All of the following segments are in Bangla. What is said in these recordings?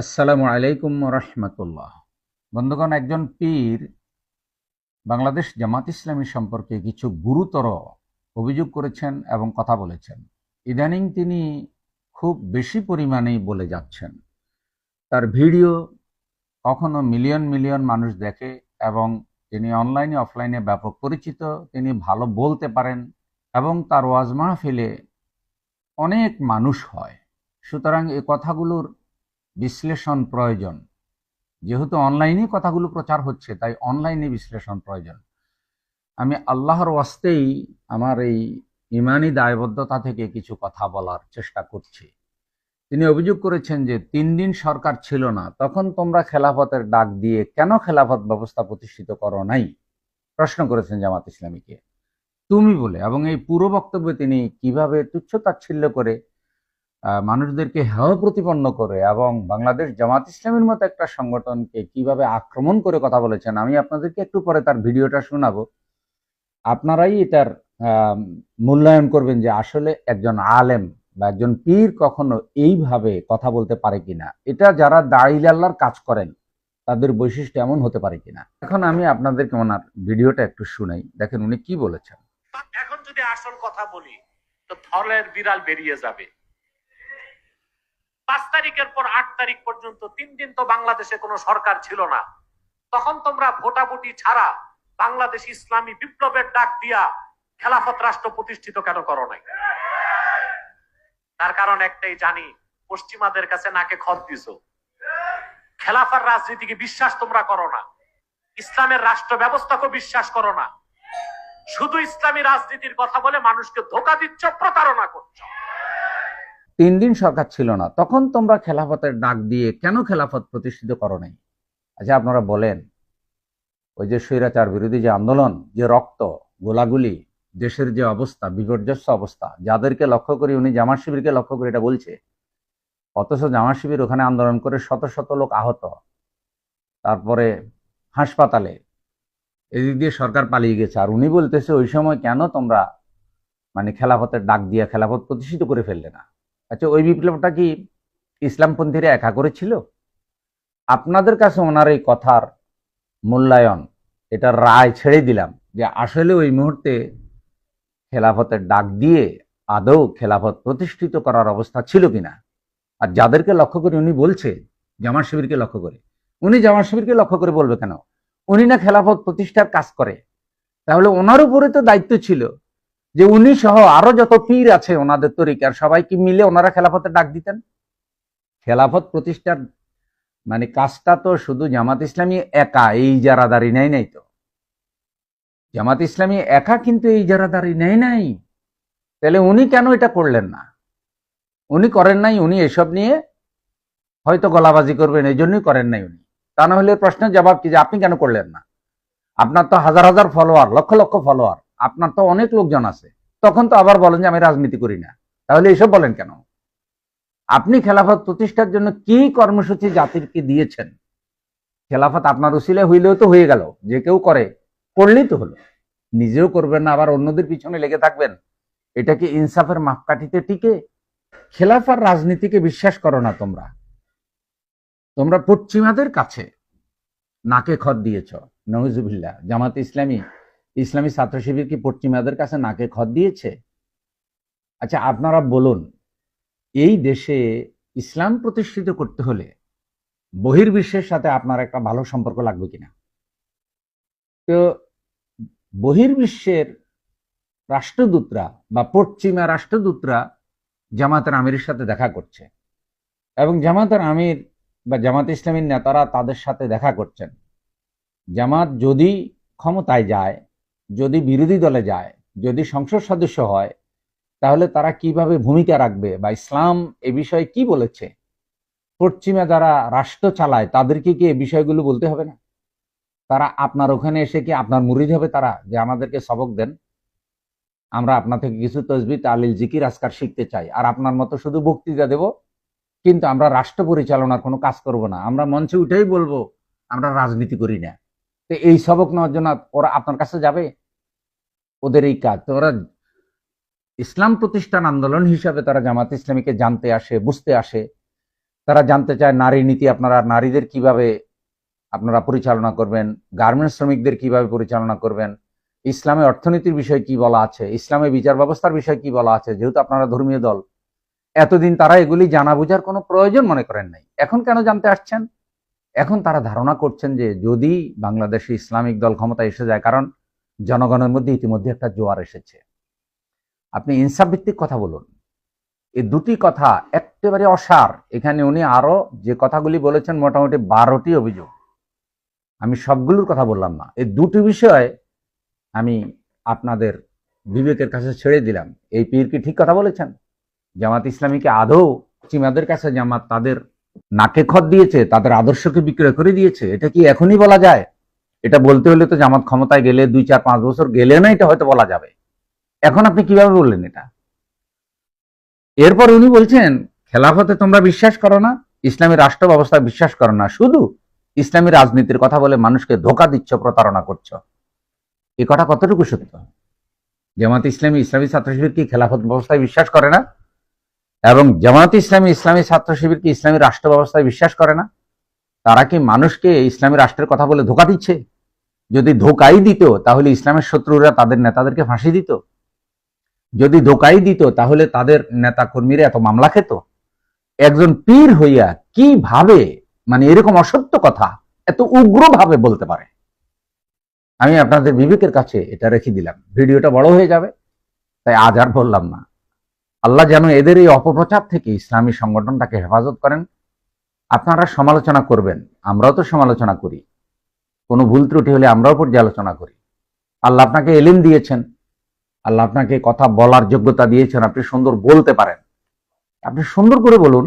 আসসালামু আলাইকুম রহমতুল্লাহ। বন্ধুগণ, একজন পীর বাংলাদেশ জামাত ইসলামী সম্পর্কে কিছু গুরুতর অভিযোগ করেছেন এবং কথা বলেছেন। ইদানিং তিনি খুব বেশি পরিমাণেই বলে যাচ্ছেন। তার ভিডিও কখনো মিলিয়ন মিলিয়ন মানুষ দেখে এবং তিনি অনলাইনে অফলাইনে ব্যাপক পরিচিত, তিনি ভালো বলতে পারেন এবং তার ওয়াজ মাহফিলে অনেক মানুষ হয়। সুতরাং এ কথাগুলোর বিশ্লেষণ প্রয়োজন। যেহেতু অনলাইনে কথাগুলো প্রচার হচ্ছে, তাই অনলাইনে বিশ্লেষণ প্রয়োজন। আমি আল্লাহর ওয়াস্তেই আমার এই ইমানি দায়বদ্ধতা থেকে কিছু কথা বলার চেষ্টা করছি। তিনি অভিযোগ করেছেন যে, তিন দিন সরকার ছিল না, তখন তোমরা খেলাফতের ডাক দিয়ে কেন খেলাফত ব্যবস্থা প্রতিষ্ঠিত করো নাই? প্রশ্ন করেছেন জামাত ইসলামীকে। তুমি বলে, এবং এই পুরো বক্তব্যে তিনি কীভাবে তুচ্ছতাচ্ছিল্য করে মানুষদেরকে হেয় প্রতিপন্ন করে এবং বাংলাদেশ জামাত ইসলামের মতো একটা সংগঠনকে কীভাবে আক্রমণ করে কথা বলেছেন আমি আপনাদেরকে একটু পরে তার ভিডিওটা শোনাবো। আপনারাই আহ, মূল্যায়ন করবেন যে আসলে একজন আলেম বা একজন পীর কখনো এইভাবে কথা বলতে পারে কিনা। এটা যারা দাঁড়িলাল্লার কাজ করেন তাদের বৈশিষ্ট্য এমন হতে পারে কিনা। এখন আমি আপনাদেরকে ওনার ভিডিওটা একটু শুনাই দেখেন উনি কি বলেছেন। এখন যদি আসল কথা বলি তো থলের বিড়াল বেরিয়ে যাবে। পাঁচ তারিখের পর আট তারিখ পর্যন্ত তিন দিন তো বাংলাদেশে কোনো সরকার ছিল না। তখন তোমরা ভোটাভুটি ছাড়া বাংলাদেশ ইসলামী বিপ্লবের ডাক দিয়া খেলাফত রাষ্ট্র প্রতিষ্ঠিত কেন করো নাই? তার কারণ একটাই, জানি, পশ্চিমাদের কাছে নাকে খত দিছো। খেলাফার রাজনীতিকে বিশ্বাস তোমরা করো না। ইসলামের রাষ্ট্র ব্যবস্থাকে বিশ্বাস করো না। শুধু ইসলামী রাজনীতির কথা বলে মানুষকে ধোকা দিচ্ছ, প্রতারণা করছ। তিন দিন সরকার ছিল না। তখন তোমরা খেলাফতের ডাক দিয়ে কেন খেলাফত প্রতিষ্ঠিত করো নাই আচ্ছা আপনারা বলেন, ওই যে স্বৈরাচার বিরোধী যে আন্দোলন, যে রক্ত, গোলাগুলি, দেশের যে অবস্থা, বিপর্যস্ত অবস্থা, যাদেরকে লক্ষ্য করে উনি জামাত শিবিরকে লক্ষ্য করে এটা বলছে, অথচ জামাত শিবির ওখানে আন্দোলন করে শত শত লোক আহত, তারপরে হাসপাতালে এদিক দিয়ে সরকার পালিয়ে গেছে। আর উনি বলতেছে, ওই সময় কেন তোমরা মানে খেলাফতের ডাক দিয়ে খেলাফত প্রতিষ্ঠিত করে ফেললে না? আচ্ছা ওই বিপ্লবটা কি ইসলামপন্থীরা একা করেছিল? আপনাদের কাছে ওনার এই কথার মূল্যায়ন, এটা রায় ছেড়ে দিলাম যে আসলে ওই মুহূর্তে খেলাফতের ডাক দিয়ে আদৌ খেলাফত প্রতিষ্ঠিত করার অবস্থা ছিল কিনা? আর যাদেরকে লক্ষ্য করে উনি বলছে, জামাত শিবিরকে লক্ষ্য করে, উনি জামাত শিবিরকে লক্ষ্য করে বলবে কেন? উনি না খেলাফত প্রতিষ্ঠার কাজ করে। তাহলে ওনার উপরে তো দায়িত্ব ছিল। যে উনি সহ আরও যত পীর আছে ওনাদের তরিকার সবাইকে মিলে ওনারা খেলাফতে ডাক দিতেন? খেলাফত প্রতিষ্ঠার মানে কাজটা তো শুধু জামাত ইসলামী একা, এই ইজারাদারি নেয় নাই তো। জামাত ইসলামী একা কিন্তু এই ইজারাদারি নেয় নাই। তাহলে উনি কেন এটা করলেন না? উনি করেন নাই, উনি এসব নিয়ে হয়তো গলাবাজি করবেন, এই জন্যই করেন নাই উনি। তা না হলে প্রশ্নের জবাব কি যে আপনি কেন করলেন না? আপনার তো হাজার হাজার ফলোয়ার, লক্ষ লক্ষ ফলোয়ার। আপনার তো অনেক লোকজন আছে। তখন তো আবার বলেন যে আমি রাজনীতি করি না। তাহলে এসব বলেন কেন? আপনি খেলাফত প্রতিষ্ঠার জন্য কি কর্মসূচি জাতিরকে দিয়েছেন? খেলাফত আপনার উসিলে হইলেও তো হয়ে গেল, যে কেউ করে, করলেই তো হলো। নিজেও করবেন না, আবার অন্যদের পিছনে লেগে থাকবেন। এটা কি ইনসাফের মাপকাঠিতে টিকে? খেলাফার রাজনীতিকে বিশ্বাস করো না তোমরা। তোমরা পশ্চিমাদের কাছে নাকে খত দিয়েছ। নজুবিল্লা জামাত ইসলামী ইসলামী ছাত্র শিবির কি পশ্চিমাদের কাছে নাকে খত দিয়েছে? আচ্ছা আপনারা বলুন, এই দেশে ইসলাম প্রতিষ্ঠিত করতে হলে বহির্বিশ্বের সাথে আপনার একটা ভালো সম্পর্ক লাগবে কিনা? তো বহির্বিশ্বের রাষ্ট্রদূতরা বা পশ্চিমা রাষ্ট্রদূতরা জামাতের আমিরের সাথে দেখা করছে এবং জামাতের আমির বা জামাত ইসলামীর নেতারা তাদের সাথে দেখা করছেন। জামাত যদি ক্ষমতায় যায় যদি বিরোধী দলে যায়, যদি সংসদ সদস্য হয়, তাহলে তারা কীভাবে ভূমিকা রাখবে বা ইসলাম এ বিষয়ে কি বলেছে? পশ্চিমা যারা রাষ্ট্র চালায়, তাদেরকে কি এই বিষয়গুলো বলতে হবে না? তারা আপনার ওখানে এসে কি আপনার মুরিদ হবে তারা, যে আমাদেরকে সবক দেন? আমরা আপনার থেকে কিছু তসবি তালিল, জিকির, আজকার শিখতে চাই। আর আপনার মতো শুধু বক্তৃতা দেব, কিন্তু আমরা রাষ্ট্র পরিচালনার কোনো কাজ করব না। আমরা মঞ্চে উঠেই বলব, আমরা রাজনীতি করি না। তো এই সবক নেওয়ার জন্য ওরা আপনার কাছে যাবে? ওদের এই কাজ। তো ওরা ইসলাম প্রতিষ্ঠান আন্দোলন হিসাবে তারা জামাত ইসলামীকে জানতে আসে, বুঝতে আসে। তারা জানতে চায় নারী নীতি আপনারা, নারীদের কীভাবে আপনারা পরিচালনা করবেন, গার্মেন্টস শ্রমিকদের কীভাবে পরিচালনা করবেন ইসলামের অর্থনীতির বিষয়ে কি বলা আছে ইসলামের বিচার ব্যবস্থার বিষয়ে কি বলা আছে, যেহেতু আপনারা ধর্মীয় দল। এতদিন তারা এগুলি জানা বোঝার কোনো প্রয়োজন মনে করেন নাই। এখন কেন জানতে আসছেন? এখন তারা ধারণা করছেন যে যদি বাংলাদেশে ইসলামিক দল ক্ষমতায় এসে যায়, কারণ জনগণের মধ্যে ইতিমধ্যে একটা জোয়ার এসেছে। আপনি ইনসাফ ভিত্তিক কথা বলুন। এই দুটি কথা একেবারে অসার। এখানে উনি আরও যে কথাগুলি বলেছেন, মোটামুটি বারোটি অভিযোগ। আমি সবগুলোর কথা বললাম না। এই দুটি বিষয় আমি আপনাদের বিবেকের কাছে ছেড়ে দিলাম। এই পীর কি ঠিক কথা বলেছেন? জামাত ইসলামীকে আদৌ চিমাদের কাছে, জামাত তাদের নাকে খত দিয়েছে, তাদের আদর্শকে বিক্রয় করে দিয়েছে, এটা কি এখনই বলা যায়? এটা বলতে হলে তো জামাত ক্ষমতায় গেলে দুই, চার, পাঁচ বছর গেলে না এটা হয়তো বলা যাবে। এখন আপনি কীভাবে বললেন এটা? এরপর উনি বলছেন, খেলাফতে তোমরা বিশ্বাস করো না, ইসলামী রাষ্ট্র ব্যবস্থা বিশ্বাস করো না, শুধু ইসলামী রাজনীতির কথা বলে মানুষকে ধোকা দিচ্ছ, প্রতারণা করছ। এ কথা কতটুকু সত্য? জামাত ইসলামী ইসলামী ছাত্র শিবির কি খেলাফত ব্যবস্থায় বিশ্বাস করে না? এবং জামাত ইসলামী ইসলামী ছাত্র শিবির কি ইসলামী রাষ্ট্র ব্যবস্থায় বিশ্বাস করে না? তারা কি মানুষকে ইসলামী রাষ্ট্রের কথা বলে ধোকা দিচ্ছে? যদি ধোকাই দিত, তাহলে ইসলামের শত্রুরা তাদের নেতাদেরকে ফাঁসি দিত। যদি ধোকাই দিত, তাহলে তাদের নেতা কর্মীরা এত মামলা খেত। একজন পীর হইয়া কীভাবে মানে এরকম অসত্য কথা, এত উগ্রভাবে বলতে পারে? আমি আপনাদের বিবেকের কাছে এটা রেখে দিলাম। ভিডিওটা বড় হয়ে যাবে, তাই আজ আর বললাম না। আল্লাহ যেন এদের এই অপপ্রচার থেকে ইসলামী সংগঠনটাকে হেফাজত করেন। আপনারা সমালোচনা করবেন, আমরাও তো সমালোচনা করি। কোনো ভুল ত্রুটি হলে আমরাও পর্যালোচনা করি। আল্লাহ আপনাকে এলিম দিয়েছেন। আল্লাহ আপনাকে কথা বলার যোগ্যতা দিয়েছেন। আপনি সুন্দর বলতে পারেন। আপনি সুন্দর করে বলুন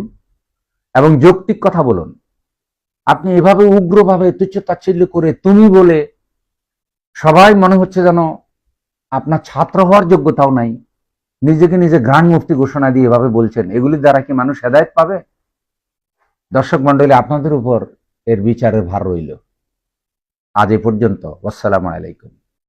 এবং যৌক্তিক কথা বলুন। আপনি এভাবে উগ্রভাবে তুচ্ছ তাচ্ছিল্য করে তুমি বলে সবাই মনে হচ্ছে যেন আপনার ছাত্র হওয়ার যোগ্যতাও নাই। নিজেকে নিজে গ্রান্ড মুক্তি ঘোষণা দিয়ে এভাবে বলছেন, এগুলির দ্বারা কি মানুষ হেদায়ত পাবে? দর্শক মন্ডলী আপনাদের উপর এর বিচারের ভার রইল। আজ এ পর্যন্ত আসসালামু আলাইকুম।